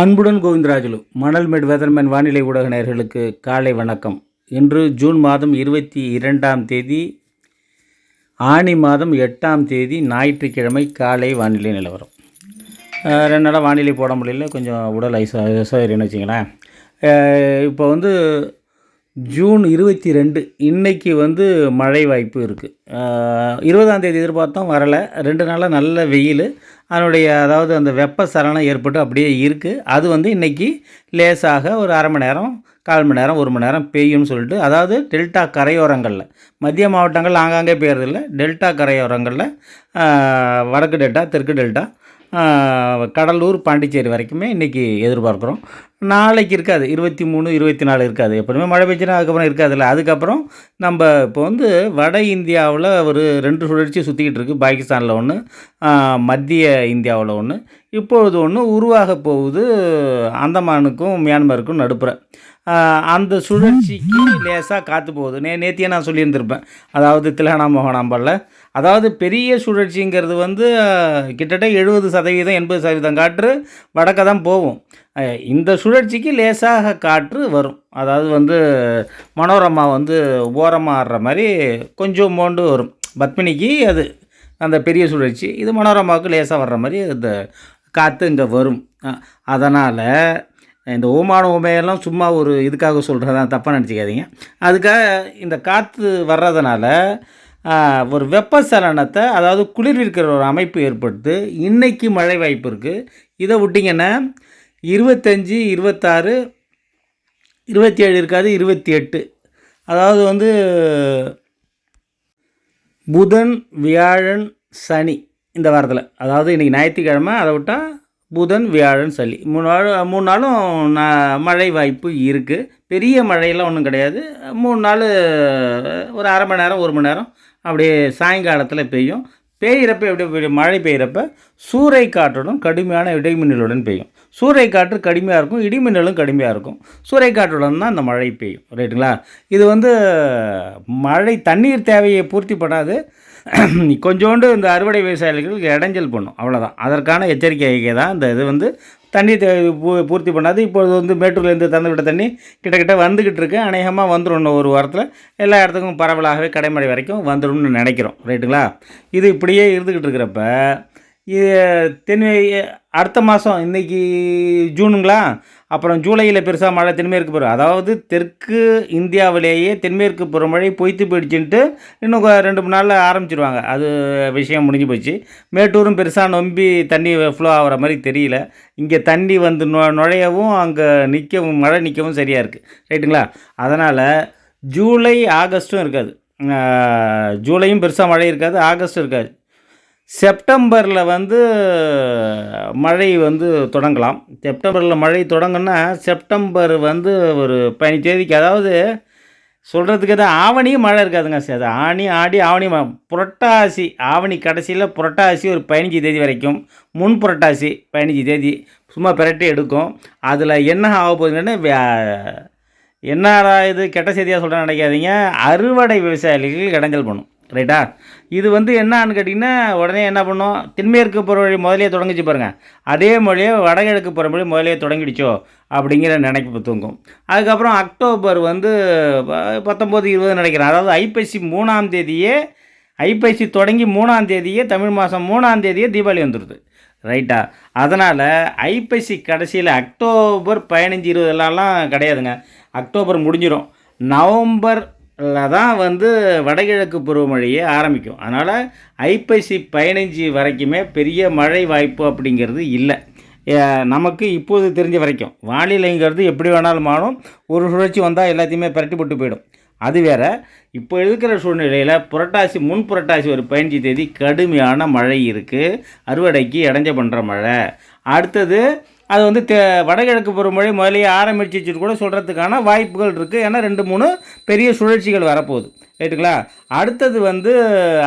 அன்புடன் கோவிந்தராஜு மணல் mat weatherman வானிலை ஊடக நேர்களுக்கு காலை வணக்கம். இன்று ஜூன் மாதம் இருபத்தி இரண்டாம் தேதி ஆனி மாதம் எட்டாம் தேதி ஞாயிற்றுக்கிழமை காலை வானிலை நிலவரம். ரெண்டு நாளாக வானிலை போட முடியல கொஞ்சம் உடல் ஐச ஐசோரியன்னு வச்சிங்களேன். இப்போ வந்து ஜூன் இருபத்தி ரெண்டு இன்றைக்கி வந்து மழை வாய்ப்பு இருக்குது இருபதாம் தேதி எதிர்பார்த்தோம் வரலை. ரெண்டு நாளாக நல்ல வெயில். அதனுடைய அதாவது அந்த வெப்ப சலனம் ஏற்பட்டு அப்படியே இருக்குது அது வந்து இன்றைக்கி லேசாக ஒரு அரை மணி நேரம் கால் மணி நேரம் ஒரு மணி நேரம் பெய்யும்னு சொல்லிட்டு அதாவது டெல்டா கரையோரங்களில் மத்திய மாவட்டங்கள் ஆங்காங்கே பெய்யறதில்ல டெல்டா கரையோரங்களில் வடக்கு டெல்டா தெற்கு டெல்டா கடலூர் பாண்டிச்சேரி வரைக்குமே இன்றைக்கி எதிர்பார்க்குறோம். நாளைக்கு இருக்காது. இருபத்தி மூணு இருபத்தி நாலு இருக்காது. எப்பவுமே மழை பெஞ்சுனா அதுக்கப்புறம் இருக்காதுல்ல. அதுக்கப்புறம் நம்ம இப்போ வந்து வட இந்தியாவில் ஒரு ரெண்டு சுழற்சி சுற்றிக்கிட்டு இருக்குது பாகிஸ்தானில் ஒன்று மத்திய இந்தியாவில் ஒன்று இப்பொழுது ஒன்று உருவாக போகுது அந்தமானுக்கும் மியான்மருக்கும் நடுப்புற. அந்த சுழற்சிக்கு லேசாக காற்று போகுது. நே நேத்தியே நான் சொல்லியிருந்திருப்பேன். அதாவது திலகனா மோகனாம்பல்ல அதாவது பெரிய சுழற்சிங்கிறது வந்து கிட்டத்தட்ட எழுபது சதவீதம் எண்பது சதவீதம் காற்று வடக்க தான் போகும். இந்த சுழற்சிக்கு லேசாக காற்று வரும். அதாவது வந்து மனோரமா வந்து ஓரமாக ஆடுற மாதிரி கொஞ்சம் மோண்டு வரும். பத்மினிக்கு அது அந்த பெரிய சுழற்சி இது மனோரமாவுக்கு லேசாக வர்ற மாதிரி இந்த காற்று இங்கே வரும். அதனால் இந்த ஓமான ஓமையெல்லாம் சும்மா ஒரு இதுக்காக சொல்கிறதான் தப்பாக நினச்சிக்காதீங்க. அதுக்காக இந்த காற்று வர்றதுனால ஒரு வெப்பசலனத்தை அதாவது குளிர் இருக்கிற ஒரு அமைப்பு ஏற்படுத்து இன்றைக்கி மழை வாய்ப்பு இருக்குது இதை விட்டிங்கன்னா இருபத்தஞ்சி இருபத்தாறு இருபத்தி ஏழு இருக்காது இருபத்தி எட்டு அதாவது வந்து புதன் வியாழன் சனி இந்த வாரத்தில். அதாவது இன்றைக்கி ஞாயிற்றுக்கிழமை அதை விட்டால் புதன் வியாழன் சளி மூணு நாள் மூணு நாளும் ந- மழை வாய்ப்பு இருக்குது பெரிய மழையெல்லாம் ஒன்றும் கிடையாது. மூணு நாள் ஒரு அரை மணி நேரம் ஒரு மணி நேரம் அப்படியே சாயங்காலத்தில் பெய்யும். பெய்கிறப்ப எப்படி மழை பெய்கிறப்ப சூறை காற்றுடன் கடுமையான இடைமின்னலுடன் பெய்யும். சூறை காற்று கடுமையாக இருக்கும் இடிமின்னலும் கடுமையாக இருக்கும். சூறை காற்றுடன் தான் அந்த மழை பெய்யும். ரைட்டுங்களா? இது வந்து மழை தண்ணீர் தேவையை பூர்த்தி பண்ணாது. கொஞ்சோண்டு இந்த அறுவடை விவசாயிகளுக்கு இடைஞ்சல் பண்ணும். அவ்வளோதான் அதற்கான எச்சரிக்கை தான் இந்த இது வந்து தண்ணி பூ பூர்த்தி பண்ணாது. இப்போது வந்து மேட்டூர்லேருந்து தந்து விட்ட தண்ணி கிட்டக்கிட்ட வந்துக்கிட்டு இருக்கு அநேகமாக வந்துடும் இன்னும் ஒரு வாரத்தில் எல்லா இடத்துக்கும் பரவலாகவே கடைமடை வரைக்கும் வந்துடும்னு நினைக்கிறோம். ரைட்டுங்களா? இது இப்படியே இருந்துக்கிட்டு இருக்கிறப்ப இது தென் அடுத்த மாதம் இன்றைக்கி ஜூனுங்களா? அப்புறம் ஜூலையில் பெருசாக மழை தென்மேற்கு பருவம். அதாவது தெற்கு இந்தியாவிலேயே தென்மேற்கு பருவமழை பொய்த்து போயிடுச்சுன்ட்டு இன்னும் ரெண்டு மூணு நாளில் ஆரம்பிச்சிருவாங்க. அது விஷயம் முடிஞ்சு போச்சு. மேட்டூரும் பெருசாக நொம்பி தண்ணி ஃப்ளோ ஆகிற மாதிரி தெரியல. இங்கே தண்ணி வந்து நு நுழையவும் அங்கே நிற்கவும் மழை நிற்கவும் சரியாக இருக்குது ரைட்டுங்களா? அதனால் ஜூலை ஆகஸ்ட்டும் இருக்காது. ஜூலையும் பெருசாக மழை இருக்காது ஆகஸ்ட்டும் இருக்காது. செப்டம்பரில் வந்து மழை வந்து தொடங்கலாம். செப்டம்பரில் மழை தொடங்குன்னா செப்டம்பர் வந்து ஒரு பதினஞ்சு தேதிக்கு அதாவது சொல்கிறதுக்கு தான் ஆவணியும் மழை இருக்காதுங்க சார். அது ஆணி ஆடி ஆவணி ம- புரட்டாசி ஆவணி கடைசியில் புரட்டாசி ஒரு பதினஞ்சு தேதி வரைக்கும் முன் புரட்டாசி பதினஞ்சு தேதி சும்மா பிரட்டி எடுக்கும். அதில் என்ன ஆக போகுதுன்னு வே- என்னடா இது கெட்ட செய்தியாக சொல்கிறேன்னு நினைக்காதீங்க. அறுவடை விவசாயிகளுக்கு இடைஞ்சல் பண்ணும் ரைட்டா? இது வந்து என்னன்னு கேட்டிங்கன்னா உடனே என்ன பண்ணும்? தென்மேற்கு பருவமழை முதலே தொடங்கிச்சு பாருங்கள் அதே மொழியே வடகிழக்கு பருவமழை முதலே தொடங்கிடுச்சோ? அப்படிங்கிற நினைப்பு தூங்கும். அதுக்கப்புறம் அக்டோபர் வந்து ப- பத்தொம்போது இருபது நினைக்கிறேன். அதாவது ஐப்பசி மூணாம் தேதியே ஐப்பசி தொடங்கி மூணாம் தேதியே தமிழ் மாதம் மூணாம் தேதியே தீபாவளி வந்துடுது. ரைட்டா? அதனால் ஐப்பசி கடைசியில் அக்டோபர் பதினஞ்சு இருபதுலாம் கிடையாதுங்க. அக்டோபர் முடிஞ்சிடும் நவம்பர் தான் வந்து வடகிழக்கு பருவமழையே ஆரம்பிக்கும். அதனால் ஐப்பசி பதினஞ்சு வரைக்குமே பெரிய மழை வாய்ப்பு அப்படிங்கிறது இல்லை. நமக்கு இப்போது தெரிஞ்ச வரைக்கும். வானிலைங்கிறது எப்படி வேணாலும் ஆனும் ஒரு சுழற்சி வந்தால் எல்லாத்தையுமே பிரட்டி போட்டு போயிடும். அது வேறு. இப்போ இருக்கிற சூழ்நிலையில் புரட்டாசி முன் புரட்டாசி ஒரு பதினஞ்சு தேதி கடுமையான மழை இருக்குது அறுவடைக்கு இடைஞ்ச பண்ணுற மழை. அடுத்தது அது வந்து தெ வடகிழக்கு பருவமழை முதலையே ஆரம்பிச்சிச்சு கூட சொல்கிறதுக்கான வாய்ப்புகள் இருக்குது ஏன்னா ரெண்டு மூணு பெரிய சுழற்சிகள் வரப்போகுது. ரைட்டுங்களா? அடுத்தது வந்து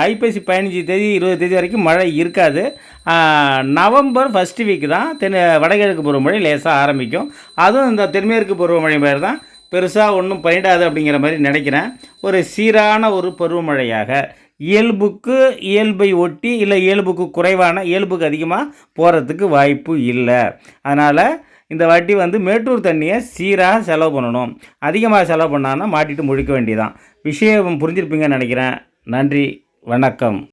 ஐப்பசி பதினஞ்சு தேதி இருபது தேதி வரைக்கும் மழை இருக்காது. நவம்பர் ஃபஸ்ட்டு வீக் தான் தென் வடகிழக்கு பருவமழை லேசாக ஆரம்பிக்கும். அதுவும் இந்த தென்மேற்கு பருவமழை மாதிரி தான். பெருசாக ஒன்றும் பயிடாது அப்படிங்கிற மாதிரி நினைக்கிறேன். ஒரு சீரான ஒரு பருவமழையாக இயல்புக்கு இயல்பை ஒட்டி இல்லை இயல்புக்கு குறைவான இயல்புக்கு அதிகமாக போகிறதுக்கு வாய்ப்பு இல்லை. அதனால் இந்த வாட்டி வந்து மேட்டூர் தண்ணியை சீராக செலவு பண்ணணும். அதிகமாக செலவு பண்ணான்னா மாட்டிட்டு முழிக்க வேண்டியதான் விஷயம் புரிஞ்சிருப்பீங்கன்னு நினைக்கிறேன். நன்றி. வணக்கம்.